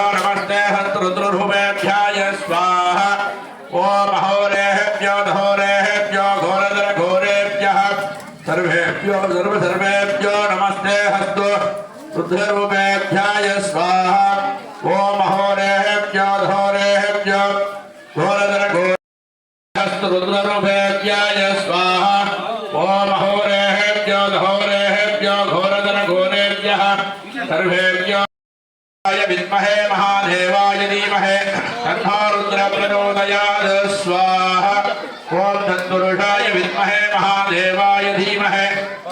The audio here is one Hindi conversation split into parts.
नमस्ते हस्तरुद्रुभुवेभ्याय स्वाहा ॐ अहोरेभ्यो धोरेभ्यो घोरधरघोरेभ्यः सर्वेभ्यो सर्वसर्वेभ्यो नमस्ते हस्तो। रुद्ररूपेभ्याय स्वाहा। ॐ अहोरेभ्यो धोरेभ्यो घोरधरघोर हस्तरुद्ररूपेभ्याय स्वाहा ॐ अहोरेभ्यो धोरेभ्यो घोरधरघोरेभ्यः सर्वेभ्यो य विद्महे महादेवाय धीमहे। तन्नो रुद्र प्रचोदयात् स्वाहा। ॐ तत्पुरुषाय विद्महे महादेवाय धीमहे।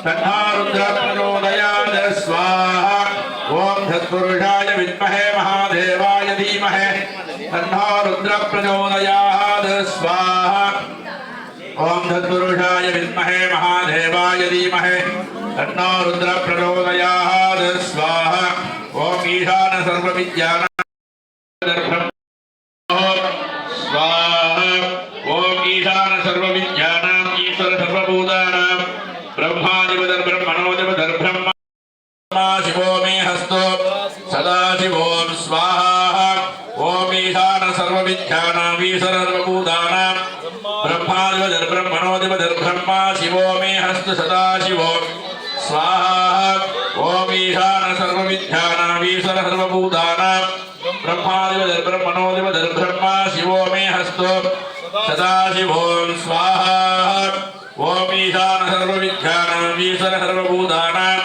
तन्नो रुद्र प्रचोदयात् स्वाहा। ॐ तत्पुरुषाय विद्महे महादेवाय धीमहे। तन्नो रुद्र प्रचोदयात् स्वाहा। ॐ तत्पुरुषाय विद्महे महादेवाय धीमहे। तन्नो रुद्र प्रचोदयात् स्वाहा। ॐ ईशान सर्वविद्यान स्वाहा। ॐ ईशान सर्वविद्यानाम् ईश्वर सर्वभूतानां ब्रह्मादिपदर् ब्रह्मणोदिपदर् ब्रह्मा शिवो मे हस्तो। सदा शिवो स्वाहा। ॐ ईशान सर्वविद्यानाम् ईश्वर सर्वभूतानां ब्रह्मादिपदर् ब्रह्मणोदिपदर् ब्रह्मा शिवो मे ईश्वर सर्वभूतानां ब्रह्मादिपदर् ब्रह्मणोदिपदर् शिवो मे हस्तो, सदा शिवो स्वाहा। ॐ ईशान सर्वविद्यानाम् ईश्वर सर्वभूतानां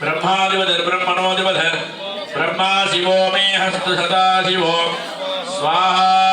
ब्रह्मादिपदर् ब्रह्मणोदिपदर् ब्रह्मा शिवो मे हस्त, सदा शिवो, स्वाहा।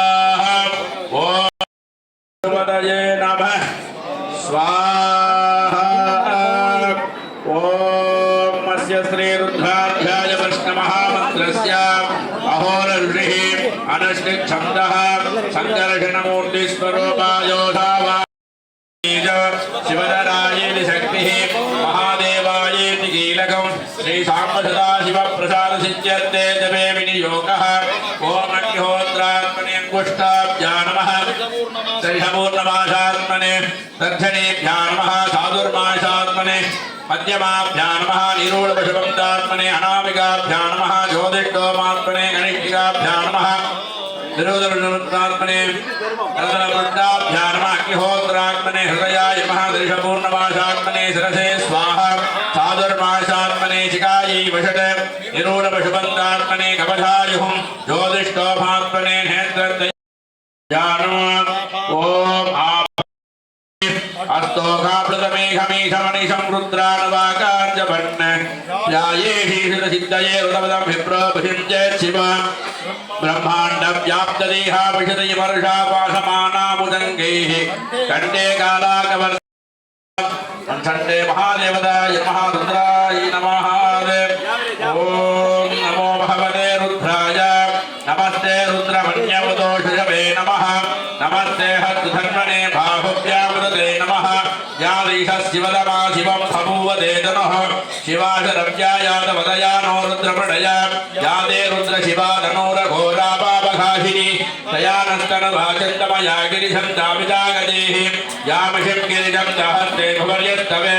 अग्निहोत्रात्मने अङ्गुष्ठाभ्या नमः दर्शपूर्णमासात्मने दर्शनेभ्या नमः साधुर्मासात्मने मध्यमाभ्या नमः निरूढपशुपन्तात्मने अनामिकाभ्या नमः ज्योतिष्ठोमात्मने गणिष्ठिकाभ्या नमः नमः अग्निहोत्रात्मने हृदयाय महादर्शपूर्णमासात्मने शिरसे स्वाहा साधुर्मासात्मने चिकायै वषट निरूढपशुपन्तात्मने कपधायुः ज्योतिष्टोभात्मने ओम आप अस्तोकाप्लुतमेघमेघमनिशं रुद्राणवाकार्जभन्न ध्यायेहि सिद्धये रुदपदं विप्रभुषिञ्चेत् शिव ब्रह्माण्डव्याप्तदेहाविशदयमर्षापासमानामुदङ्गैः कण्डे कालाकवर् कंठण्डे महादेवताय महारुद्राय नमः ॐ नमो भगवते रुद्राय नमस्ते रुद्रमन्यवदोषवे नमः नमस्ते हस्तधन्वने बाहुव्यामृते नमः यादीशशिवदमा शिवं सबूवदे तनः शिवाशरव्यायादवदयानो रुद्रपडय यादे रुद्रशिवा तनोरघोरापापघासिनी तयानस्तनभाचन्दमया गिरिशन्तामितागदेः यामशिं गिरिजं दहस्ते भवर्यस्तवे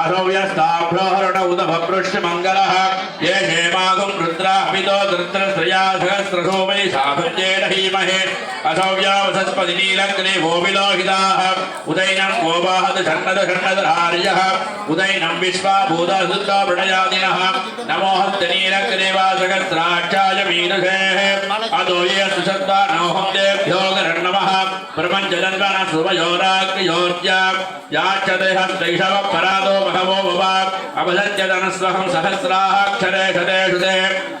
अहव्यस्ताभ्रोहरण उदभपृष्यमङ्गलः ये क्षेमागुं रुद्राभितो दृत्रश्रया सहस्रशो वै साभुज्येन हीमहे असव्यावसस्पति नीलग्ने भोविलोहिताः उदैनं गोवाहत षण्णद षण्णदरार्यः उदैनं विश्वाभूतसुता प्रणयादिनः नमो हस्तनीलग्नेवा सहस्राक्षाय मीनसेः अदो ये सुशब्दा नोहं देभ्यो गरन्नमः। प्रपञ्चदन्वनः सुभयोराग्नियोर्जा याचते हस्तैषव परादो भव अवसत्यदनस्वहं सहस्राक्षरे शते शुते निचेन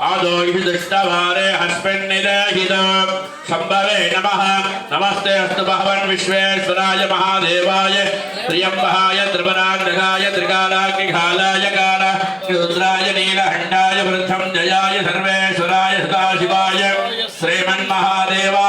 आदो इति दृष्टवारे हस्मिन्निदहित। शम्भवे नमः। नमस्ते अस्तु भगवन् विश्वेश्वराय महादेवाय। त्र्यम्बहाय, त्रिपराग्रहाय त्रिकालाग्निघालाय काल रुद्राय नीलहण्डाय, वृद्धं जयाय सर्वेश्वराय सदाशिवाय। श्रीमन्महादेवाय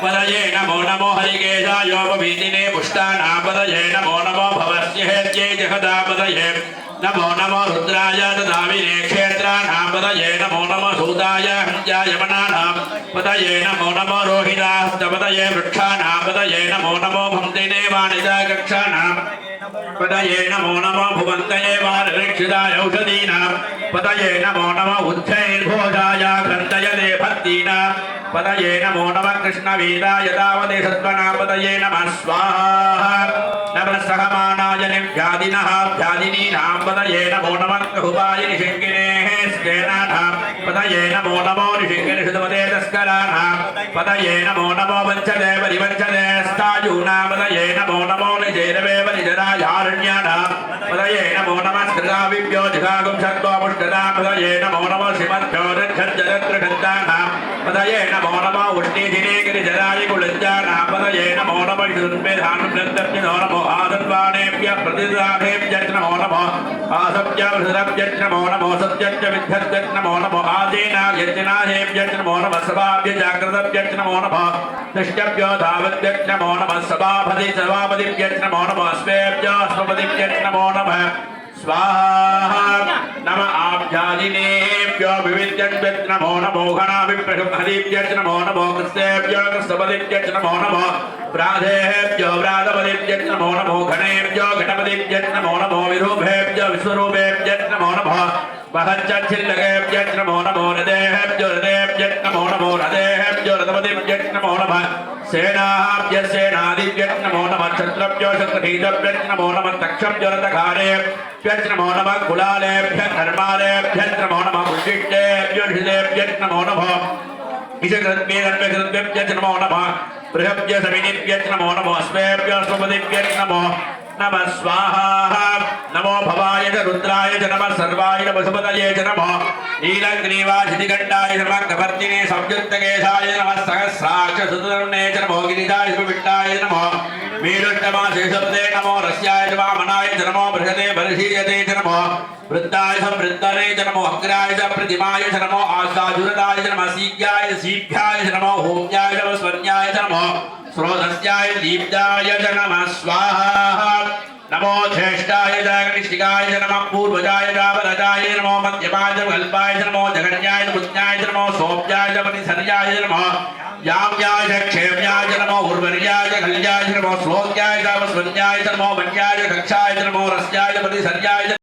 पदये नमो नमो हरिकेशायोपभीतिने पुष्टानापदये नमो नमो भवस्य हेत्यै जगदापदये नमो नमो रुद्राय ददाविने क्षेत्राणापदये नमो नमो सूताय हञ्जाय मनानां पदये नमो नमो रोहिदास्तपदये वृक्षाणापदये नमो नमो भन्तिने वाणिजाकक्षाणां पदये नमो नमो भुवन्तये वानरक्षिताय औषधीनां। पदये नमो नमो उच्चैर्भोजाय ग्रन्थयते भक्तीनां। पदये नमो नमः कृष्णवीराय तावदे सत्त्वनां पदये नमः स्वाहा। नमः सहमानाय निव्यादिनः व्यादिनीनां पदये नमो नमः कहुबाय निषङ्गिनेः स्केनानां पदये नमो नमो निषङ्गिनिषुतपदे तस्कराणां। पदये नमो नमो वञ्चदे परिवञ्चदे स्तायूनां पदये नमो नमो निजैरवे निजराजारण्याणां पदये नमो नमः स्कृताविभ्यो जिघागुं षड्वामुष्टदां पदये नमो नमो श्रीमद्भ्यो रक्षज्जगत्रघन्तानां पदये नमो नमो उष्णीधिने गिरिजराय कुलज्जानां पदये नमो नमः गन्तव्यो नमो आदन्वाणेभ्यः प्रतिदानेभ्यश्च नमो नमः आसभ्यभृतभ्यश्च नमो नमो सत्यश्च विद्धश्च नमो नमो आदीनायज्जनाहेभ्यश्च नमो नमः सभाभ्य जागृतभ्यश्च नमो नमः दृष्टभ्यो धावद्भ्यश्च नमो नमः सभापति सभापतिभ्यश्च नमो नमः स्वेभ्यो अस्मपतिभ्यश्च नमो नमः। स्वाहा नम आभ्यादिनेभ्यो विविद्यद्भ्यश्च नमो नमो गणाभिप्रहदीभ्यश्च नमो नमो कृष्णेभ्यो कृष्णपदिभ्यश्च नमो नमो प्राधेभ्यो व्रातपदिभ्यश्च नमो नमो घनेभ्यो गणपतिभ्यश्च नमो नमो विरूपेभ्यो विश्वरूपेभ्यश्च नमो नमः। महच्चिल्लकेभ्यश्च नमो नमो हृदेभ्यो हृदेभ्यश्च नमो नमो हृदेभ्यो नमो नमः सेनाभ्य नमो नमः क्षत्रभ्यो क्षत्रहीतभ्यश्च नमो नमः तक्षभ्यो नमो नमः कुलालेभ्यः धर्मालेभ्यश्च नमो नमः उशिष्टेभ्यो नमो नमः ईशकृद्भ्येभ्यश्च नमो नमः बृहभ्य समिनिभ्यश्च नमो नमः स्वेभ्यो स्वपदिभ्यश्च नमो नमः स्वाहा। नमो भवाय रुद्राय च सर्वाय च नमः। नीलग्रीवाशितिकण्डाय नमः कपर्दिने संयुक्तकेशाय नमः सहस्राक्ष सुतरुणे च नमो गिरिजाय सुविट्टाय नमः। रस्याय वामनाय नमो बृहते बर्हीयते च नमः। वृद्धाय च नमो अग्राय प्रतिमाय नमो आशाजुरदाय च नमः सीभ्याय नमो, होम्याय च नमः नमः। स्रोतस्याय दीप्ताय च नमः स्वाहा। नमो ज्येष्ठाय च कनिष्ठिकाय च नमः पूर्वजाय च वरजाय नमो मध्यमाय च कल्पाय च नमो जगन्याय च पुण्याय च नमो सोप्याय च परिसर्याय नमः याम्याय च क्षेम्याय च नमो उर्वर्याय च कल्याय च नमो श्लोक्याय च वस्वन्याय च नमो वन्याय च कक्षाय च नमो रस्याय च परिसर्याय